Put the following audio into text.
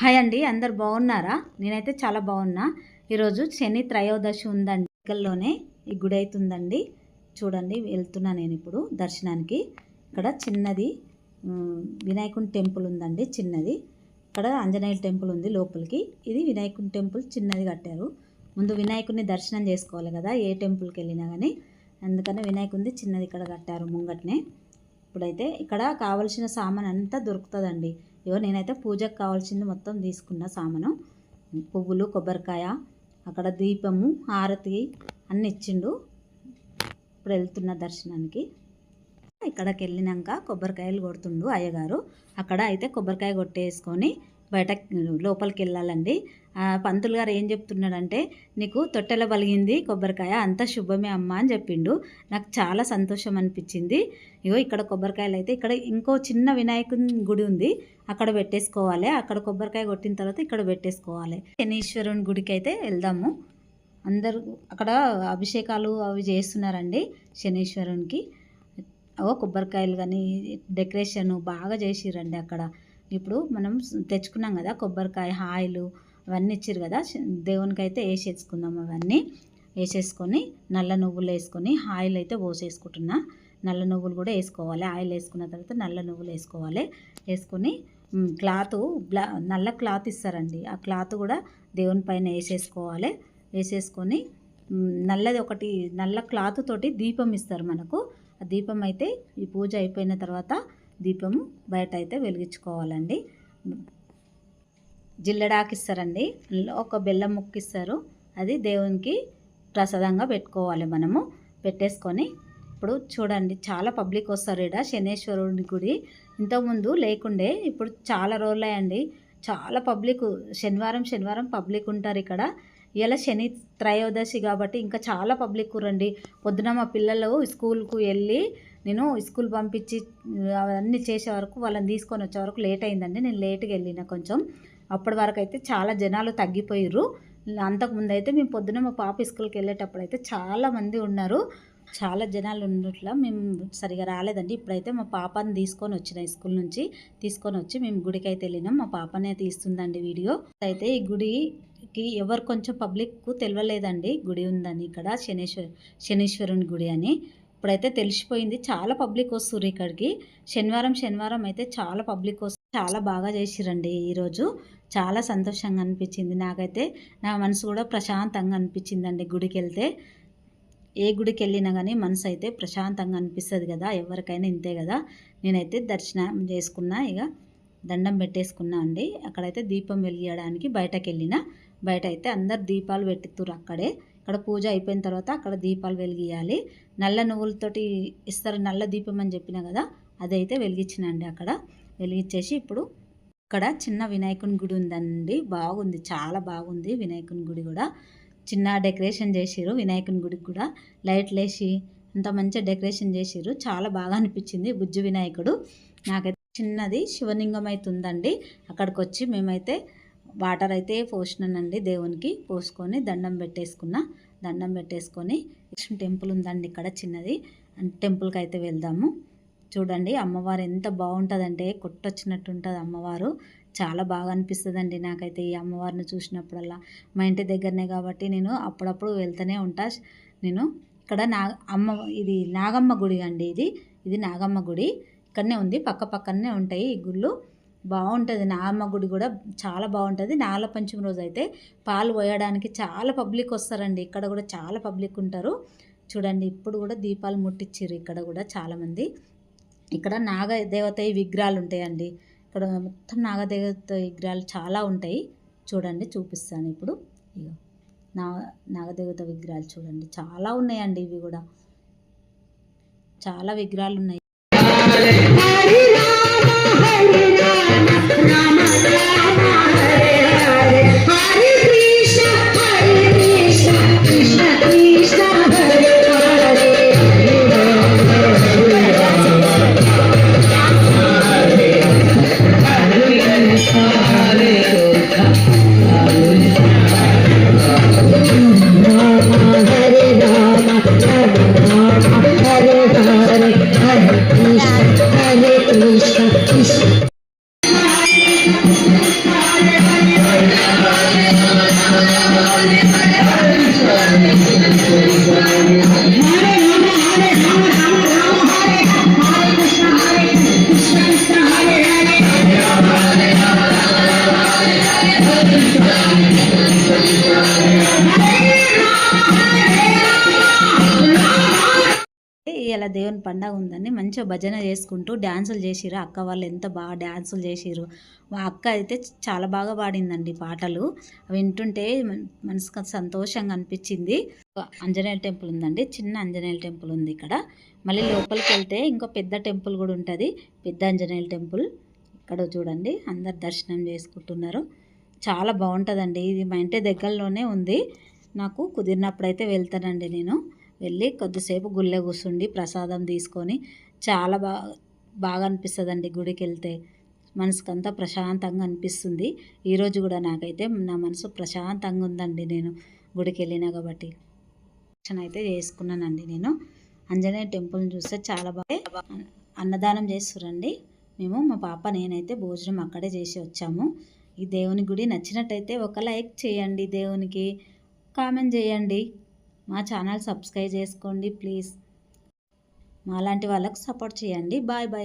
Hi అండి అందరు బాగున్నారా? నేనైతే చాలా బాగున్నా. ఈరోజు శని త్రయోదశి ఉందండి. దగ్గరలోనే ఈ గుడి అవుతుందండి. చూడండి వెళ్తున్నా నేను ఇప్పుడు దర్శనానికి. ఇక్కడ చిన్నది వినాయకుని టెంపుల్ ఉందండి చిన్నది. ఇక్కడ ఆంజనేయుల టెంపుల్ ఉంది లోపలికి. ఇది వినాయకుని టెంపుల్ చిన్నది కట్టారు. ముందు వినాయకుడిని దర్శనం చేసుకోవాలి కదా ఏ టెంపుల్కి వెళ్ళినా కానీ అందుకని వినాయకుడిది చిన్నది ఇక్కడ కట్టారు ముంగట్నే. ఇప్పుడైతే ఇక్కడ కావలసిన సామాన్ అంతా దొరుకుతుందండి. ఇగో నేనైతే పూజకు కావాల్సింది మొత్తం తీసుకున్న సామాను. పువ్వులు కొబ్బరికాయ అక్కడ దీపము హారతి అన్ని ఇచ్చిండు. ఇప్పుడు వెళ్తున్న దర్శనానికి. ఇక్కడికి వెళ్ళినాక కొబ్బరికాయలు కొడుతుండు అయ్యగారు. అక్కడ అయితే కొబ్బరికాయ కొట్టేసుకొని బయట లోపలికి వెళ్ళాలండి పంతులు గారు ఏం చెప్తున్నాడంటే నీకు తొట్టెల బలిగింది కొబ్బరికాయ అంత శుభమే అమ్మ అని చెప్పిండు. నాకు చాలా సంతోషం అనిపించింది. ఇగో ఇక్కడ కొబ్బరికాయలు అయితే ఇక్కడ ఇంకో చిన్న వినాయకుని గుడి ఉంది. అక్కడ పెట్టేసుకోవాలి. అక్కడ కొబ్బరికాయ కొట్టిన తర్వాత ఇక్కడ పెట్టేసుకోవాలి. శనీశ్వరుని గుడికి అయితే వెళ్దాము. అందరూ అక్కడ అభిషేకాలు అవి చేస్తున్నారండి శనీశ్వరునికి. ఓ కొబ్బరికాయలు కానీ డెకరేషన్ బాగా చేసిరండి అక్కడ. ఇప్పుడు మనం తెచ్చుకున్నాం కదా కొబ్బరికాయ ఆయిలు అవన్నీ ఇచ్చారు కదా దేవునికి అయితే వేసేసుకుందాం అవన్నీ. వేసేసుకొని నల్ల నువ్వులు వేసుకొని ఆయిల్ అయితే పోసేసుకుంటున్నా. నల్ల నువ్వులు కూడా వేసుకోవాలి. ఆయిల్ వేసుకున్న తర్వాత నల్ల నువ్వులు వేసుకోవాలి. వేసుకొని క్లాత్ బ్లా నల్ల క్లాత్ ఇస్తారండి. ఆ క్లాత్ కూడా దేవుని పైన వేసేసుకోవాలి. వేసేసుకొని నల్లది ఒకటి నల్ల క్లాత్ తోటి దీపం ఇస్తారు మనకు. ఆ దీపం అయితే ఈ పూజ అయిపోయిన తర్వాత దీపము బయట అయితే వెలిగించుకోవాలండి. జిల్లడాకిస్తారండి. అందులో ఒక బెల్లం ముక్క ఇస్తారు అది దేవునికి ప్రసాదంగా పెట్టుకోవాలి మనము. పెట్టేసుకొని ఇప్పుడు చూడండి చాలా పబ్లిక్ వస్తారు ఇక్కడ శనేశ్వరుడి గుడి. ఇంతకుముందు లేకుండే ఇప్పుడు చాలా రోజులు అయ్యండి చాలా పబ్లిక్ శనివారం శనివారం పబ్లిక్ ఉంటారు ఇక్కడ. ఇలా శని త్రయోదశి కాబట్టి ఇంకా చాలా పబ్లిక్ రండి పొద్దున మా పిల్లలు స్కూల్కు వెళ్ళి నేను స్కూల్ పంపించి అవన్నీ చేసే వరకు వాళ్ళని తీసుకొని వచ్చే వరకు లేట్ అయిందండి. నేను లేట్గా వెళ్ళిన కొంచెం. అప్పటి వరకు అయితే చాలా జనాలు తగ్గిపోయారు అంతకుముందు అయితే మేము పొద్దున మా పాప స్కూల్కి వెళ్ళేటప్పుడు అయితే చాలామంది ఉన్నారు. చాలా జనాలు ఉన్నట్ల మేము సరిగా రాలేదండి. ఇప్పుడైతే మా పాపని తీసుకొని వచ్చిన స్కూల్ నుంచి తీసుకొని వచ్చి మేము గుడికి అయితే వెళ్ళినాం. మా పాపనే తీస్తుందండి వీడియో. అయితే ఈ గుడి గుడికి ఎవరు కొంచెం పబ్లిక్ తెలియలేదండి గుడి ఉందని ఇక్కడ శనేశ్వర శనీశ్వరుని గుడి అని. ఇప్పుడైతే తెలిసిపోయింది. చాలా పబ్లిక్ వస్తుర్రు ఇక్కడికి. శనివారం శనివారం అయితే చాలా పబ్లిక్ వస్తుంది చాలా బాగా చేసిరండి ఈరోజు చాలా సంతోషంగా అనిపించింది నాకైతే. నా మనసు కూడా ప్రశాంతంగా అనిపించిందండి గుడికి వెళ్తే ఏ గుడికి వెళ్ళినా కానీ మనసు అయితే ప్రశాంతంగా అనిపిస్తుంది కదా. ఎవరికైనా ఇంతే కదా. నేనైతే దర్శనం చేసుకున్నా ఇక దండం పెట్టేసుకున్నా అండి. అక్కడైతే దీపం వెలిగించడానికి బయటకు వెళ్ళిన బయట అయితే అందరు దీపాలు పెట్టుతురు అక్కడే. ఇక్కడ పూజ అయిపోయిన తర్వాత అక్కడ దీపాలు వెలిగియాలి నల్ల నువ్వులతోటి ఇస్తారు నల్ల దీపం అని చెప్పిన కదా అదైతే వెలిగించినండి అక్కడ. వెలిగించేసి ఇప్పుడు ఇక్కడ చిన్న వినాయకుని గుడి ఉందండి. బాగుంది చాలా బాగుంది వినాయకుని గుడి కూడా. చిన్న డెకరేషన్ చేసిరు వినాయకుని గుడికి కూడా. లైట్లు వేసి అంత మంచిగా డెకరేషన్ చేసిరు చాలా బాగా అనిపించింది బుజ్జి వినాయకుడు. నాకైతే చిన్నది శివలింగం అయితే ఉందండి. అక్కడికి వచ్చి మేమైతే వాటర్ అయితే పోసినానండి దేవునికి. పోసుకొని దండం పెట్టేసుకున్న. దండం పెట్టేసుకొని కృష్ణ టెంపుల్ ఉందండి ఇక్కడ చిన్నది. టెంపుల్కి అయితే వెళ్దాము. చూడండి అమ్మవారు ఎంత బాగుంటుందంటే కొట్టొచ్చినట్టు ఉంటుంది అమ్మవారు. చాలా బాగా అనిపిస్తుందండి నాకైతే ఈ అమ్మవారిని చూసినప్పుడల్లా. మా ఇంటి దగ్గరనే కాబట్టి నేను అప్పుడప్పుడు వెళ్తూనే ఉంటా. నేను ఇక్కడ నా అమ్మ ఇది నాగమ్మ గుడి అండి ఇది. ఇది నాగమ్మ గుడి. ఇక్కడనే ఉంది. పక్క పక్కనే ఉంటాయి ఈ గుళ్ళు. బాగుంటుంది నాగమ్మ గుడి కూడా చాలా బాగుంటుంది నాగల పంచమి రోజు అయితే పాలు పోయడానికి చాలా పబ్లిక్ వస్తారండి. ఇక్కడ కూడా చాలా పబ్లిక్ ఉంటారు. చూడండి ఇప్పుడు కూడా దీపాలు ముట్టించారు ఇక్కడ కూడా చాలామంది. ఇక్కడ నాగ దేవత విగ్రహాలు ఉంటాయండి ఇక్కడ మొత్తం నాగదేవత విగ్రహాలు చాలా ఉంటాయి. చూడండి చూపిస్తాను ఇప్పుడు. ఇగో నా నాగదేవత విగ్రహాలు చూడండి. చాలా ఉన్నాయండి ఇవి కూడా. చాలా విగ్రహాలు ఉన్నాయి పండగ ఉందని మంచిగా భజన చేసుకుంటూ డ్యాన్సులు చేసిరు అక్క వాళ్ళు ఎంత బాగా డ్యాన్సులు చేసిరు మా అక్క అయితే చాలా బాగా పాడిందండి పాటలు. వింటుంటే మనసుకు సంతోషంగా అనిపించింది. ఆంజనేయ టెంపుల్ ఉందండి. చిన్న ఆంజనేయ టెంపుల్ ఉంది ఇక్కడ. మళ్ళీ లోపలికి వెళ్తే ఇంకో పెద్ద టెంపుల్ కూడా ఉంటుంది. పెద్ద ఆంజనేయ టెంపుల్. ఇక్కడ చూడండి. అందరు దర్శనం చేసుకుంటున్నారు. చాలా బాగుంటుందండి. ఇది మా ఇంటి దగ్గరలోనే ఉంది. నాకు కుదిరినప్పుడైతే వెళ్తానండి నేను. వెళ్ళి కొద్దిసేపు గుళ్ళో కూర్చుండి ప్రసాదం తీసుకొని చాలా బాగా బాగా అనిపిస్తుందండి గుడికి వెళ్తే మనసుకంతా ప్రశాంతంగా అనిపిస్తుంది. ఈరోజు కూడా నాకైతే నా మనసు ప్రశాంతంగా ఉందండి నేను గుడికి వెళ్ళినా కాబట్టి. దర్శనం అయితే చేసుకున్నానండి నేను. ఆంజనేయ టెంపుల్ని చూస్తే చాలా బాగా అన్నదానం చేస్తురండి. మేము మా పాప నేనైతే భోజనం అక్కడే చేసి వచ్చాము. ఈ దేవుని గుడి నచ్చినట్టయితే ఒక లైక్ చేయండి దేవునికి. కామెంట్ చేయండి. మా ఛానల్ సబ్స్క్రైబ్ చేసుకోండి ప్లీజ్. మాలాంటి వాళ్ళకు సపోర్ట్ చేయండి. Bye bye